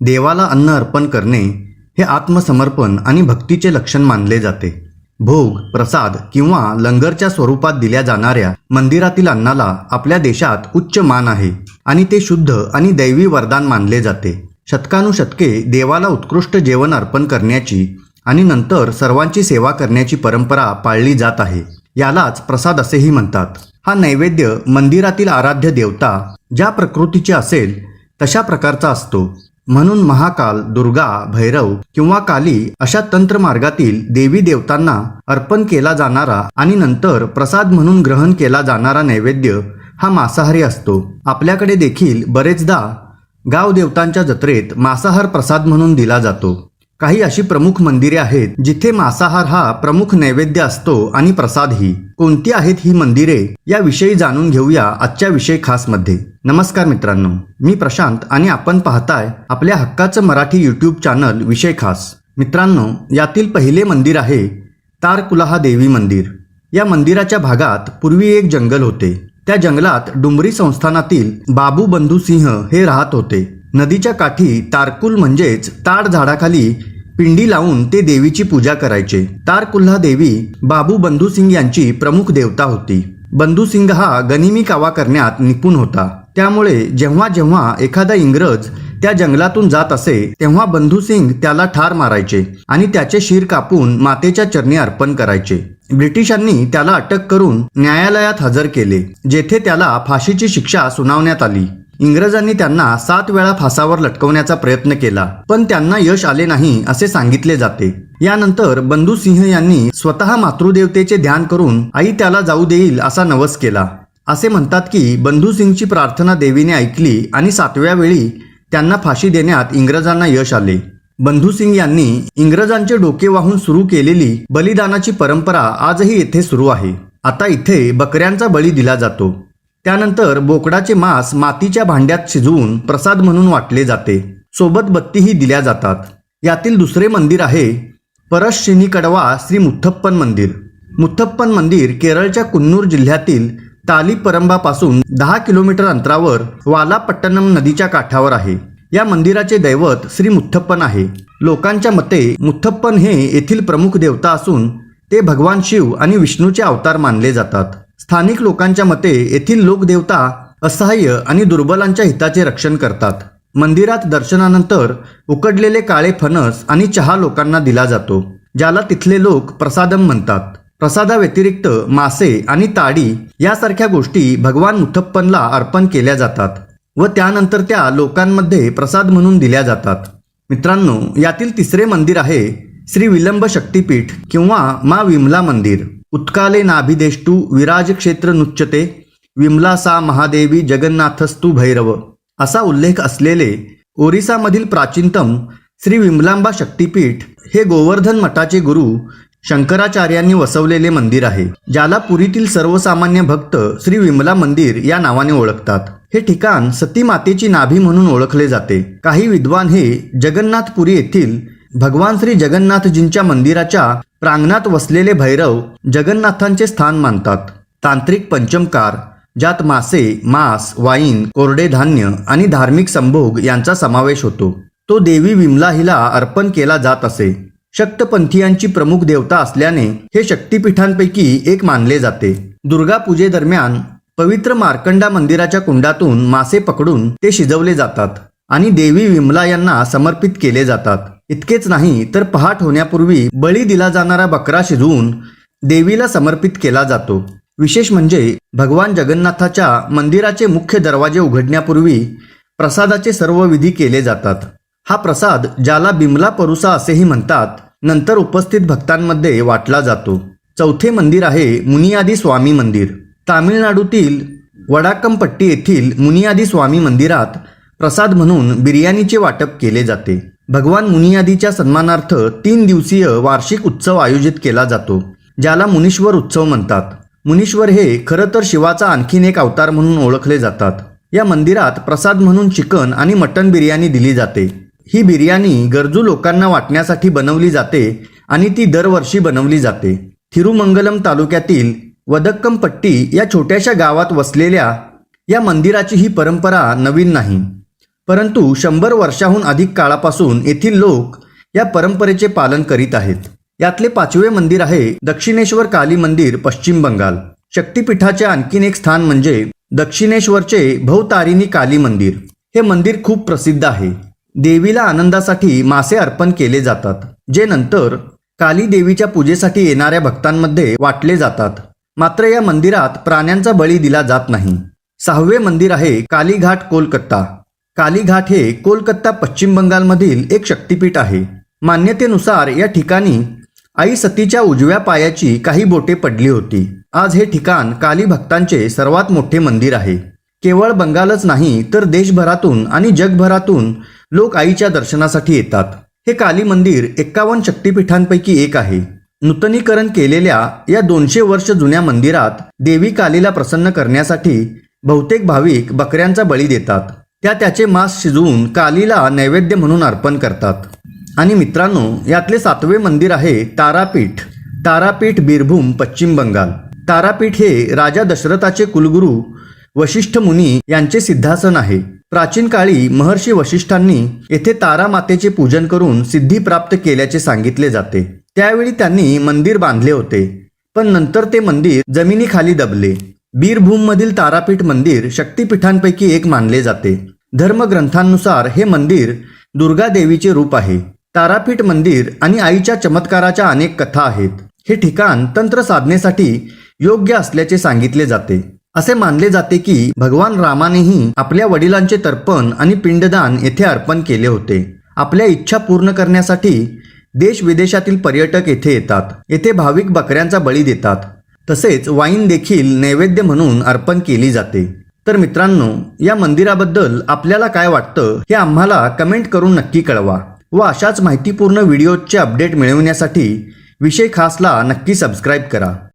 देवाला अन्न अर्पण करणे हे आत्मसमर्पण आणि भक्तीचे लक्षण मानले जाते. भोग प्रसाद किंवा लंगरच्या स्वरूपात दिल्या जाणाऱ्या मंदिरातील अन्नाला आपल्या देशात उच्च मान आहे आणि ते शुद्ध आणि दैवी वरदान मानले जाते. शतकानुशतके देवाला उत्कृष्ट जेवण अर्पण करण्याची आणि नंतर सर्वांची सेवा करण्याची परंपरा पाळली जात आहे. यालाच प्रसाद असेही म्हणतात. हा नैवेद्य मंदिरातील आराध्य देवता ज्या प्रकृतीचे असेल तशा प्रकारचा असतो. म्हणून महाकाल दुर्गा भैरव किंवा काली अशा तंत्रमार्गातील देवी देवतांना अर्पण केला जाणारा आणि नंतर प्रसाद म्हणून ग्रहण केला जाणारा नैवेद्य हा मांसाहारी असतो. आपल्याकडे देखील बरेचदा गाव देवतांच्या जत्रेत मांसाहार प्रसाद म्हणून दिला जातो. काही अशी प्रमुख मंदिरे आहेत जिथे मांसाहार हा प्रमुख नैवेद्य असतो आणि प्रसादही कोणती आहेत ही मंदिरे? याविषयी जाणून घेऊया आजच्या विषय खासमध्ये नमस्कार मित्रांनो मी प्रशांत आणि आपण पाहताय आपल्या हक्काचं मराठी युट्यूब चॅनल विषय खास. मित्रांनो यातील पहिले मंदिर आहे तारकुलाहा देवी मंदिर. या मंदिराच्या भागात पूर्वी एक जंगल होते. त्या जंगलात डुंबरी संस्थानातील बाबू बंधू सिंह हे राहत होते. नदीच्या काठी तारकुल म्हणजेच ताड झाडाखाली पिंडी लावून ते देवीची पूजा करायचे. तारकुल्हा देवी बाबू बंधू सिंग यांची प्रमुख देवता होती. बंधू सिंग हा गनिमी कावा करण्यात निपुण होता. त्यामुळे जेव्हा जेव्हा एखादा इंग्रज त्या जंगलातून जात असे तेव्हा बंधू सिंग त्याला ठार मारायचे आणि त्याचे शिर कापून मातेच्या चरणी अर्पण करायचे. ब्रिटिशांनी त्याला अटक करून न्यायालयात हजर केले जेथे त्याला फाशीची शिक्षा सुनावण्यात आली. इंग्रजांनी त्यांना सात वेळा फासावर लटकवण्याचा प्रयत्न केला पण त्यांना यश आले नाही असे सांगितले जाते. यानंतर बंधू सिंह यांनी स्वतः मातृदेवतेचे ध्यान करून आई त्याला जाऊ देईल असा नवस केला. असे म्हणतात की बंधू सिंगची प्रार्थना देवीने ऐकली आणि सातव्या वेळी त्यांना फाशी देण्यात इंग्रजांना यश आले. बंधू सिंग यांनी इंग्रजांचे डोके वाहून सुरू केलेली बलिदानाची परंपरा आजही येथे सुरू आहे. आता इथे बकऱ्यांचा बळी दिला जातो. त्यानंतर बोकडाचे मांस मातीच्या भांड्यात शिजवून प्रसाद म्हणून वाटले जाते. सोबत बत्तीही दिल्या जातात. यातील दुसरे मंदिर आहे परश्शिनी कडवा श्री मुथप्पन मंदिर. मुथप्पन मंदिर केरळच्या कुन्नूर जिल्ह्यातील तालीपरंबापासून दहा किलोमीटर अंतरावर वालापट्टणम नदीच्या काठावर आहे. या मंदिराचे दैवत श्री मुथप्पन आहे. लोकांच्या मते मुथप्पन हे येथील प्रमुख देवता असून ते भगवान शिव आणि विष्णूचे अवतार मानले जातात. स्थानिक लोकांच्या मते येथील लोकदेवता असहाय्य आणि दुर्बलांच्या हिताचे रक्षण करतात. मंदिरात दर्शनानंतर उकडलेले काळे फणस आणि चहा लोकांना दिला जातो ज्याला तिथले लोक प्रसादम म्हणतात. प्रसादाव्यतिरिक्त मासे आणि ताडी यासारख्या गोष्टी भगवान मुथप्पनला अर्पण केल्या जातात व त्यानंतर त्या लोकांमध्ये प्रसाद म्हणून दिल्या जातात. मित्रांनो यातील तिसरे मंदिर आहे श्री विलंब शक्तीपीठ किंवा मा विमला मंदिर. उत्काले नाभिदेष्टु विराजक्षेत्र नुच्यते विमला सा महादेवी जगन्नाथस्तु भैरव. असा उल्लेख असलेले ओरिसामधील प्राचीनतम श्री विमलांबा शक्तीपीठ हे गोवर्धन मठाचे गुरु शंकराचार्यांनी वसवलेले मंदिर आहे ज्याला पुरीतील सर्वसामान्य भक्त श्री विमला मंदिर या नावाने ओळखतात. हे ठिकाण सती मातेची नाभी म्हणून ओळखले जाते. काही विद्वान हे जगन्नाथपुरी येथील भगवान श्री जगन्नाथजींच्या मंदिराच्या प्रांगणात वसलेले भैरव जगन्नाथांचे स्थान मानतात. तांत्रिक पंचमकार ज्यात मासे मांस वाईन कोरडे धान्य आणि धार्मिक संभोग यांचा समावेश होतो. तो देवी विमला हिला अर्पण केला जात असे. शक्तपंथीयांची प्रमुख देवता असल्याने हे शक्तिपीठांपैकी एक मानले जाते. दुर्गा पूजेदरम्यान पवित्र मार्कंडा मंदिराच्या कुंडातून मासे पकडून ते शिजवले जातात आणि देवी विमला यांना समर्पित केले जातात. इतकेच नाही तर पहाट होण्यापूर्वी बळी दिला जाणारा बकरा शिजवून देवीला समर्पित केला जातो. विशेष म्हणजे भगवान जगन्नाथाच्या मंदिराचे मुख्य दरवाजे उघडण्यापूर्वी प्रसादाचे सर्व विधी केले जातात. हा प्रसाद ज्याला बिमला परुसा असेही म्हणतात नंतर उपस्थित भक्तांमध्ये वाटला जातो. चौथे मंदिर आहे मुनियादी स्वामी मंदिर. तामिळनाडूतील वडाकमपट्टी येथील मुनियादी स्वामी मंदिरात प्रसाद म्हणून बिर्याणीचे वाटप केले जाते. भगवान मुनियादीच्या सन्मानार्थ तीन दिवसीय वार्षिक उत्सव आयोजित केला जातो ज्याला मुनीश्वर उत्सव म्हणतात. मुनीश्वर हे खरं तर शिवाचा आणखीन एक अवतार म्हणून ओळखले जातात. या मंदिरात प्रसाद म्हणून चिकन आणि मटन बिर्याणी दिली जाते. ही बिर्याणी गरजू लोकांना वाटण्यासाठी बनवली जाते आणि ती दरवर्षी बनवली जाते. थिरुमंगलम तालुक्यातील वदक्कमपट्टी या छोट्याशा गावात वसलेल्या या मंदिराची ही परंपरा नवीन नाही. परंतु शंभर वर्षाहून अधिक काळापासून येथील लोक या परंपरेचे पालन करीत आहेत. यातले पाचवे मंदिर आहे दक्षिणेश्वर काली मंदिर पश्चिम बंगाल. शक्तिपीठाचे आणखीन एक स्थान म्हणजे दक्षिणेश्वरचे भवतारिणी काली मंदिर. हे मंदिर खूप प्रसिद्ध आहे. देवीला आनंदासाठी मासे अर्पण केले जातात जे नंतर काली देवीच्या पूजेसाठी येणाऱ्या भक्तांमध्ये वाटले जातात. मात्र या मंदिरात प्राण्यांचा बळी दिला जात नाही. सहावे मंदिर आहे कालीघाट कोलकाता. कालीघाट हे कोलकाता पश्चिम बंगालमधील एक शक्तिपीठ आहे. मान्यतेनुसार या ठिकाणी आई सतीच्या उजव्या पायाची काही बोटे पडली होती. आज हे ठिकाण काली भक्तांचे सर्वात मोठे मंदिर आहे. केवळ बंगालच नाही तर देशभरातून आणि जगभरातून लोक आईच्या दर्शनासाठी येतात. हे काली मंदिर एक्कावन्न शक्तीपीठांपैकी एक आहे. नूतनीकरण केलेल्या या दोनशे वर्ष जुन्या मंदिरात देवी कालीला प्रसन्न करण्यासाठी बहुतेक भाविक बकऱ्यांचा बळी देतात. त्या त्याचे मांस शिजवून कालीला नैवेद्य म्हणून अर्पण करतात. आणि मित्रांनो यातले सातवे मंदिर आहे तारापीठ. तारापीठ बीरभूम पश्चिम बंगाल. तारापीठ हे राजा दशरथाचे कुलगुरू वशिष्ठ मुनी यांचे सिद्धासन आहे. प्राचीन काळी महर्षी वशिष्ठांनी येथे तारा मातेचे पूजन करून सिद्धी प्राप्त केल्याचे सांगितले जाते. त्यावेळी त्यांनी मंदिर बांधले होते. पण नंतर ते मंदिर जमिनीखाली दबले. बीरभूममधील तारापीठ मंदिर शक्तिपीठांपैकी एक मानले जाते. धर्मग्रंथांनुसार हे मंदिर दुर्गा देवीचे रूप आहे. तारापीठ मंदिर आणि आईच्या चमत्काराच्या अनेक कथा आहेत. हे ठिकाण तंत्र साधनेसाठी योग्य असल्याचे सांगितले जाते. असे मानले जाते की भगवान रामानेही आपल्या वडिलांचे तर्पण आणि पिंडदान येथे अर्पण केले होते. आपल्या इच्छा पूर्ण करण्यासाठी देश विदेशातील पर्यटक येथे येतात. येथे भाविक बकऱ्यांचा बळी देतात. तसेच वाईन देखील नैवेद्य म्हणून अर्पण केली जाते. तर मित्रांनो या मंदिराबद्दल आपल्याला काय वाटतं हे आम्हाला कमेंट करून नक्की कळवा व अशाच माहितीपूर्ण व्हिडिओचे अपडेट मिळवण्यासाठी विषय खासला नक्की सबस्क्राईब करा.